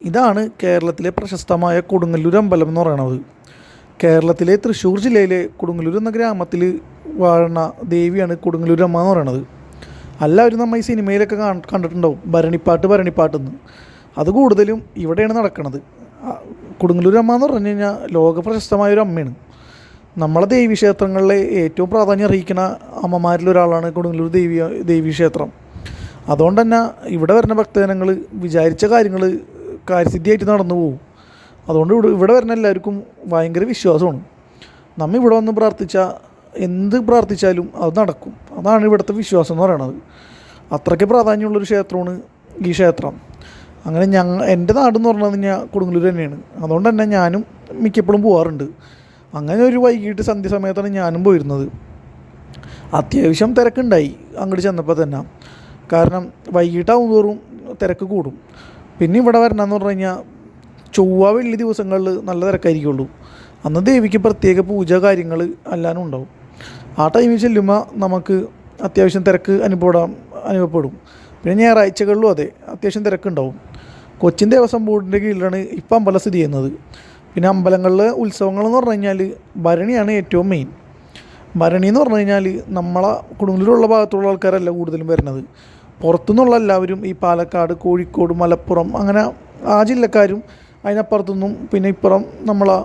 ഇതാണ് കേരളത്തിലെ പ്രശസ്തമായ കൊടുങ്ങല്ലൂർ അമ്പലം എന്ന് പറയുന്നത് കേരളത്തിലെ തൃശ്ശൂർ ജില്ലയിലെ കൊടുങ്ങല്ലൂർ എന്ന ഗ്രാമത്തിൽ വാഴുന്ന ദേവിയാണ് കൊടുങ്ങല്ലൂർ അമ്മ എന്ന് പറയുന്നത് എല്ലാവരും നമ്മൾ ഈ സിനിമയിലൊക്കെ കാണ് കണ്ടിട്ടുണ്ടാവും. ഭരണിപ്പാട്ട് ഭരണിപ്പാട്ടെന്ന് അത് കൂടുതലും ഇവിടെയാണ് നടക്കുന്നത് അമ്മ എന്ന് പറഞ്ഞു കഴിഞ്ഞാൽ ലോക പ്രശസ്തമായ ഒരു അമ്മയാണ്. നമ്മളെ ദേവീക്ഷേത്രങ്ങളിലെ ഏറ്റവും പ്രാധാന്യം അറിയിക്കുന്ന അമ്മമാരിൽ ഒരാളാണ് കൊടുങ്ങല്ലൂർ ദേവി ദേവീക്ഷേത്രം അതുകൊണ്ട് തന്നെ ഇവിടെ വരുന്ന ഭക്തജനങ്ങൾ വിചാരിച്ച കാര്യങ്ങൾ കാര്യസിദ്ധിയായിട്ട് നടന്നു പോകും അതുകൊണ്ട് ഇവിടെ ഇവിടെ വരുന്ന എല്ലാവർക്കും ഭയങ്കര വിശ്വാസമാണ്. നമ്മൾ ഇവിടെ വന്ന് പ്രാർത്ഥിച്ച എന്ത് പ്രാർത്ഥിച്ചാലും അത് നടക്കും. അതാണ് ഇവിടുത്തെ വിശ്വാസം എന്ന് പറയുന്നത് അത്രയ്ക്ക് പ്രാധാന്യമുള്ളൊരു ക്ഷേത്രമാണ് ഈ ക്ഷേത്രം. അങ്ങനെ ഞങ്ങൾ എന്റെ നാടെന്ന് പറഞ്ഞു കഴിഞ്ഞാൽ കൊടുങ്ങല്ലൂർ തന്നെയാണ്. അതുകൊണ്ട് തന്നെ ഞാനും മിക്കപ്പോഴും പോകാറുണ്ട് അങ്ങനെ ഒരു വൈകിട്ട് സന്ധ്യ സമയത്താണ് ഞാനും പോയിരുന്നത്. അത്യാവശ്യം തിരക്കുണ്ടായി അങ്ങോട്ട് ചെന്നപ്പോൾ തന്നെ. കാരണം വൈകിട്ടാവും തോറും തിരക്ക് കൂടും. പിന്നെ ഇവിടെ വരണമെന്ന് പറഞ്ഞു കഴിഞ്ഞാൽ ചൊവ്വ വെള്ളി ദിവസങ്ങളിൽ നല്ല തിരക്കായിരിക്കുള്ളൂ. അന്ന് ദേവിക്ക് പ്രത്യേക പൂജ കാര്യങ്ങൾ എല്ലാനും ഉണ്ടാവും. ആ ടൈമിൽ ചെല്ലുമ്പോൾ നമുക്ക് അത്യാവശ്യം തിരക്ക് അനുഭവപ്പെടാം അനുഭവപ്പെടും. പിന്നെ ഞായറാഴ്ചകളിലും അതെ അത്യാവശ്യം തിരക്കുണ്ടാവും. കൊച്ചിൻ ദേവസ്വം ബോർഡിന്റെ കീഴിലാണ് ഇപ്പം അമ്പലം സ്ഥിതി ചെയ്യുന്നത്. പിന്നെ അമ്പലങ്ങളിലെ ഉത്സവങ്ങളെന്ന് പറഞ്ഞു കഴിഞ്ഞാൽ ഭരണിയാണ് ഏറ്റവും മെയിൻ ഭരണി എന്ന് പറഞ്ഞു കഴിഞ്ഞാൽ നമ്മളെ കുടുംബത്തിലുള്ള ഭാഗത്തുള്ള ആൾക്കാരല്ല കൂടുതലും വരുന്നത്. പുറത്തുനിന്നുള്ള എല്ലാവരും ഈ പാലക്കാട് കോഴിക്കോട് മലപ്പുറം അങ്ങനെ ആ ജില്ലക്കാരും അതിനപ്പുറത്തുനിന്നും പിന്നെ ഇപ്പുറം നമ്മളെ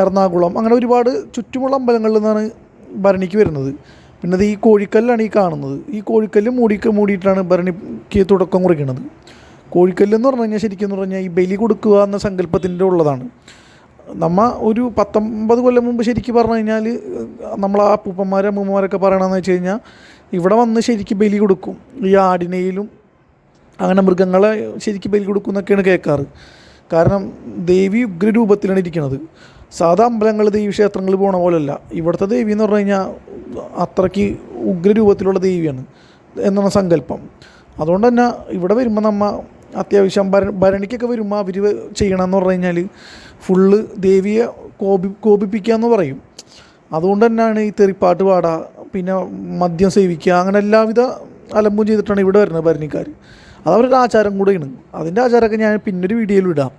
എറണാകുളം അങ്ങനെ ഒരുപാട് ചുറ്റുമുള്ള അമ്പലങ്ങളിൽ നിന്നാണ് ഭരണിക്ക് വരുന്നത്. പിന്നെ അത് ഈ കോഴിക്കല്ലാണ് ഈ കാണുന്നത്. ഈ കോഴിക്കല്ല് മൂടി മൂടിയിട്ടാണ് ഭരണിക്ക് തുടക്കം കുറിക്കുന്നത് കോഴിക്കല്ലെന്ന് പറഞ്ഞു കഴിഞ്ഞാൽ ശരിക്കും എന്ന് പറഞ്ഞാൽ ഈ ബലി കൊടുക്കുക എന്ന സങ്കല്പത്തിന്റെ ഉള്ളതാണ്. നമ്മ ഒരു പത്തൊമ്പത് കൊല്ലം മുമ്പ് ശരിക്കും പറഞ്ഞു കഴിഞ്ഞാൽ നമ്മൾ ആ അപ്പൂപ്പന്മാരെ അമ്മൂമ്മമാരൊക്കെ പറയണമെന്ന് വെച്ച് കഴിഞ്ഞാൽ ഇവിടെ വന്ന് ശരിക്കും ബലി കൊടുക്കും. ഈ ആടിനെയിലും അങ്ങനെ മൃഗങ്ങളെ ശരിക്കും ബലി കൊടുക്കും എന്നൊക്കെയാണ് കേൾക്കാറ്. കാരണം ദേവി ഉഗ്രരൂപത്തിലാണ് ഇരിക്കുന്നത് സാധാ അമ്പലങ്ങൾ ദേവി ക്ഷേത്രങ്ങളിൽ പോണ പോലെയല്ല ഇവിടുത്തെ ദേവി എന്ന് പറഞ്ഞു കഴിഞ്ഞാൽ അത്രയ്ക്ക് ഉഗ്രരൂപത്തിലുള്ള ദേവിയാണ് എന്നാണ് സങ്കല്പം. അതുകൊണ്ട് തന്നെ ഇവിടെ വരുമ്പോൾ നമ്മ അത്യാവശ്യം ഭര ഭരണിക്കൊക്കെ വരുമ്പോൾ അവർ ചെയ്യണമെന്ന് പറഞ്ഞു കഴിഞ്ഞാൽ ഫുള്ള് ദേവിയെ കോപി കോപിപ്പിക്കുക എന്ന് പറയും. അതുകൊണ്ട് തന്നെയാണ് ഈ തെറിപ്പാട്ട് പാടുക പിന്നെ മദ്യം സേവിക്കുക അങ്ങനെ എല്ലാവിധ അലമ്പും ചെയ്തിട്ടാണ് ഇവിടെ വരുന്നത് ഭരണിക്കാർ അതവരുടെ ആചാരം കൂടെയാണ്. അതിന്റെ ആചാരമൊക്കെ ഞാൻ പിന്നൊരു വീഡിയോയിൽ ഇടാം.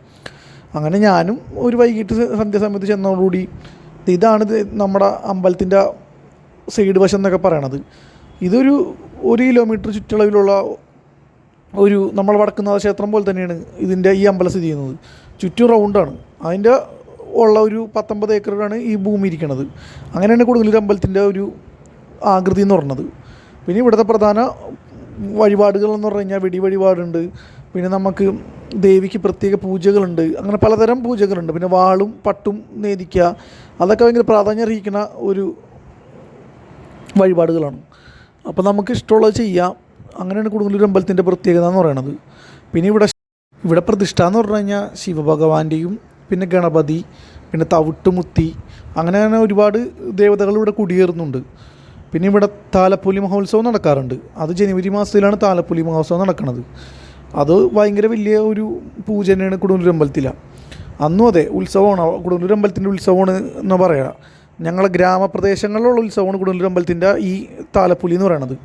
അങ്ങനെ ഞാനും ഒരു വൈകിട്ട് സന്ധ്യാസമയത്ത് ചെന്നതോടുകൂടി ഇതാണ് നമ്മുടെ അമ്പലത്തിന്റെ സൈഡ് വശം എന്നൊക്കെ പറയണത്. ഇതൊരു ഒരു കിലോമീറ്റർ ചുറ്റളവിലുള്ള ഒരു നമ്മൾ വടക്കുന്നാഥ ക്ഷേത്രം പോലെ തന്നെയാണ് ഇതിന്റെ ഈ അമ്പലം സ്ഥിതി ചെയ്യുന്നത്. ചുറ്റും റൗണ്ടാണ് അതിന്റെ ഉള്ള ഒരു പത്തൊമ്പത് ഏക്കറാണ് ഈ ഭൂമി ഇരിക്കുന്നത് അങ്ങനെയാണ് കൊടുങ്ങല്ലൂർ അമ്പലത്തിന്റെ ഒരു ആകൃതി എന്ന് പറഞ്ഞത്. പിന്നെ ഇവിടുത്തെ പ്രധാന വഴിപാടുകൾ എന്ന് പറഞ്ഞു കഴിഞ്ഞാൽ വെടി വഴിപാടുണ്ട്. പിന്നെ നമുക്ക് ദേവിക്ക് പ്രത്യേക പൂജകളുണ്ട്. അങ്ങനെ പലതരം പൂജകളുണ്ട്. പിന്നെ വാളും പട്ടും നേദിക്കുക. അതൊക്കെ ഭയങ്കര പ്രാധാന്യം അറിയിക്കുന്ന ഒരു വഴിപാടുകളാണ്. അപ്പോൾ നമുക്ക് ഇഷ്ടമുള്ളത് ചെയ്യാം. അങ്ങനെയാണ് കൊടുങ്ങല്ലൂർ അമ്പലത്തിന്റെ പ്രത്യേകത എന്ന് പറയുന്നത് പിന്നെ ഇവിടെ ഇവിടെ പ്രതിഷ്ഠ എന്ന് പറഞ്ഞു കഴിഞ്ഞാൽ ശിവഭഗവാന്റെയും പിന്നെ ഗണപതി പിന്നെ തവിട്ടുമുത്തി അങ്ങനെ അങ്ങനെ ഒരുപാട് ദേവതകൾ ഇവിടെ കുടിയേറുന്നുണ്ട്. പിന്നെ ഇവിടെ താലപ്പൊലി മഹോത്സവം നടക്കാറുണ്ട്. അത് ജനുവരി മാസത്തിലാണ് താലപ്പൊലി മഹോത്സവം നടക്കുന്നത് അത് ഭയങ്കര വലിയ ഒരു പൂജ തന്നെയാണ് കൊടുങ്ങല്ലൂർ അമ്പലത്തിലാണ് അന്നും അതെ ഉത്സവമാണ്. കൊടുങ്ങല്ലൂർ അമ്പലത്തിന്റെ ഉത്സവമാണ് എന്ന് പറയാം. ഞങ്ങളെ ഗ്രാമപ്രദേശങ്ങളിലുള്ള ഉത്സവമാണ് കൊടുങ്ങല്ലൂർ അമ്പലത്തിന്റെ ഈ താലപ്പൊലി എന്ന് പറയുന്നത്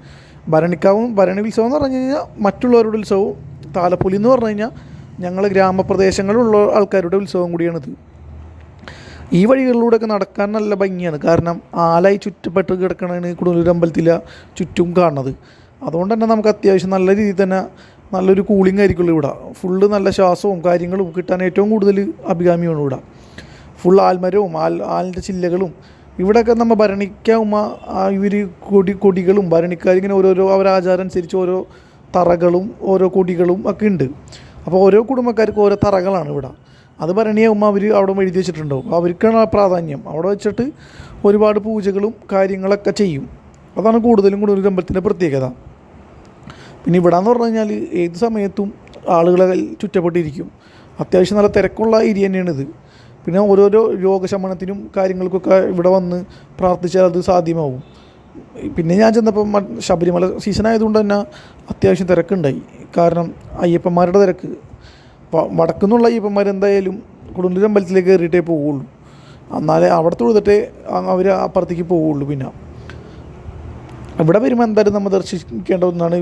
ഭരണിക്കാവും ഭരണി ഉത്സവം എന്ന് പറഞ്ഞു കഴിഞ്ഞാൽ മറ്റുള്ളവരുടെ ഉത്സവവും. താലപ്പൊലി എന്ന് പറഞ്ഞു കഴിഞ്ഞാൽ ഞങ്ങൾ ഗ്രാമപ്രദേശങ്ങളിലുള്ള ആൾക്കാരുടെ ഉത്സവം കൂടിയാണിത് ഈ വഴികളിലൂടെയൊക്കെ നടക്കാൻ നല്ല ഭംഗിയാണ്. കാരണം ആലായി ചുറ്റപ്പെട്ട് കിടക്കണതാണ് കൊടുങ്ങല്ലൂർ അമ്പലത്തിലെ ചുറ്റും കാണുന്നത്. അതുകൊണ്ട് തന്നെ നമുക്ക് അത്യാവശ്യം നല്ല രീതിയിൽ തന്നെ നല്ലൊരു കൂളിംഗ് ആയിരിക്കുള്ളൂ ഇവിടെ. ഫുള്ള് നല്ല ശ്വാസവും കാര്യങ്ങളും കിട്ടാൻ ഏറ്റവും കൂടുതൽ അഭികാമ്യമാണ് ഇവിടെ. ഫുൾ ആൽമരവും ആൽ ആലിന്റെ ചില്ലകളും ഇവിടെയൊക്കെ നമ്മൾ ഭരണിക്കാവുമ്പോൾ ഇവർ കൊടി കൊടികളും ഭരണിക്കാർ ഇങ്ങനെ ഓരോരോ അവരുടെ ആചാരം അനുസരിച്ച് ഓരോ തറകളും ഓരോ കൊടികളും ഒക്കെ ഉണ്ട്. അപ്പോൾ ഓരോ കുടുംബക്കാർക്കും ഓരോ തറകളാണ് ഇവിടെ. അത് ഭരണിയാകുമ്പോൾ അവർ അവിടെ എഴുതി വെച്ചിട്ടുണ്ടാവും. അവർക്കാണ് പ്രാധാന്യം. അവിടെ വെച്ചിട്ട് ഒരുപാട് പൂജകളും കാര്യങ്ങളൊക്കെ ചെയ്യും. അതാണ് കൂടുതലും കൂടുതൽ അമ്പലത്തിന്റെ പ്രത്യേകത. പിന്നെ ഇവിടെ എന്ന് പറഞ്ഞു കഴിഞ്ഞാൽ ഏത് സമയത്തും ആളുകളെ ചുറ്റപ്പെട്ടിരിക്കും. അത്യാവശ്യം നല്ല തിരക്കുള്ള ഏരിയ തന്നെയാണിത്. പിന്നെ ഓരോരോ രോഗശമനത്തിനും കാര്യങ്ങൾക്കൊക്കെ ഇവിടെ വന്ന് പ്രാർത്ഥിച്ചാൽ അത് സാധ്യമാവും. പിന്നെ ഞാൻ ചെന്നപ്പം ശബരിമല സീസൺ ആയതുകൊണ്ട് തന്നെ അത്യാവശ്യം തിരക്കുണ്ടായി. കാരണം അയ്യപ്പന്മാരുടെ തിരക്ക്. വടക്കുന്നുള്ള അയ്യപ്പന്മാർ എന്തായാലും കൊടുങ്ങല്ലൂർ അമ്പലത്തിലേക്ക് കയറിയിട്ടേ പോവുള്ളൂ. എന്നാലേ അവിടെ തൊഴുതിട്ടേ അവർ അപ്പുറത്തേക്ക് പോവുള്ളൂ പിന്നെ. ഇവിടെ വരുമ്പോൾ എന്തായാലും നമ്മൾ ദർശിക്കേണ്ട ഒന്നാണ്